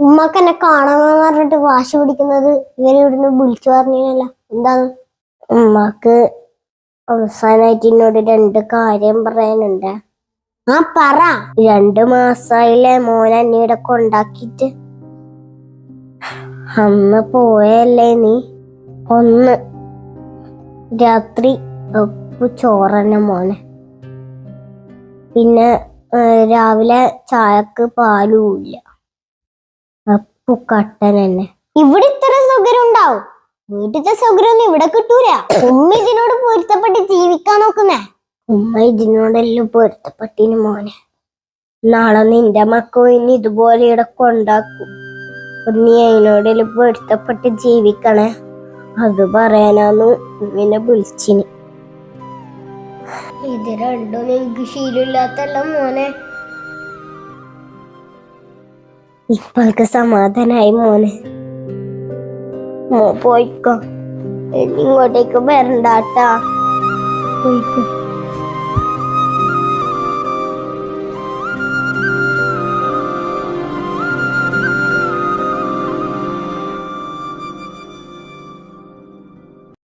ഉമ്മക്ക് എന്നെ കാണാമെന്ന് പറഞ്ഞിട്ട് വാശി പിടിക്കുന്നത് ഇവരെ ഇവിടുന്ന് വിളിച്ചു പറഞ്ഞില്ല എന്താണ് ഉമ്മക്ക് അവസാനായിട്ട് എന്നോട് രണ്ട് കാര്യം പറയാനുണ്ട്. ആ പറ. രണ്ടു മാസായില്ലേ മോൻ അന്നീടെ കൊണ്ടാക്കിട്ട് അന്ന് പോയല്ലേ നീ? ഒന്ന്. രാത്രി ഉപ്പ് ചോറന്നെ മോനെ. പിന്നെ രാവിലെ ചായക്ക് പാലും ഇല്ല. കട്ടൻ തന്നെ. ഇവിടെ ഇത്ര സൗകര്യം ഉണ്ടാവും. വീട്ടിലത്തെ സൗകര്യം ഒന്നും ഇവിടെ കിട്ടൂല. ഉമ്മ പൊരുത്തപ്പെട്ട് ജീവിക്കാൻ നോക്കുന്നേ. ഉമ്മ ഇതിനോടെല്ലാം പൊരുത്തപ്പെട്ടിന് മോനെ? നാളെ നിന്റെ മക്കൾ ഇനി ഇതുപോലെ ഇവിടെ കൊണ്ടാക്കും. നീ അതിനോടെല്ലാം പൊരുത്തപ്പെട്ട് ജീവിക്കണേ? അത് പറയാനാന്ന് ഉമ്മിനെ വിളിച്ചിന്. ഇത് രണ്ടും എനിക്ക് ശീലമില്ലാത്തല്ല മോനെ. ഇപ്പോൾക്ക് സമാധാനായി മോനെ. മോ പോയിക്കോ. ഇങ്ങോട്ടേക്ക് വരണ്ടാട്ടാ. പോയിക്കോ.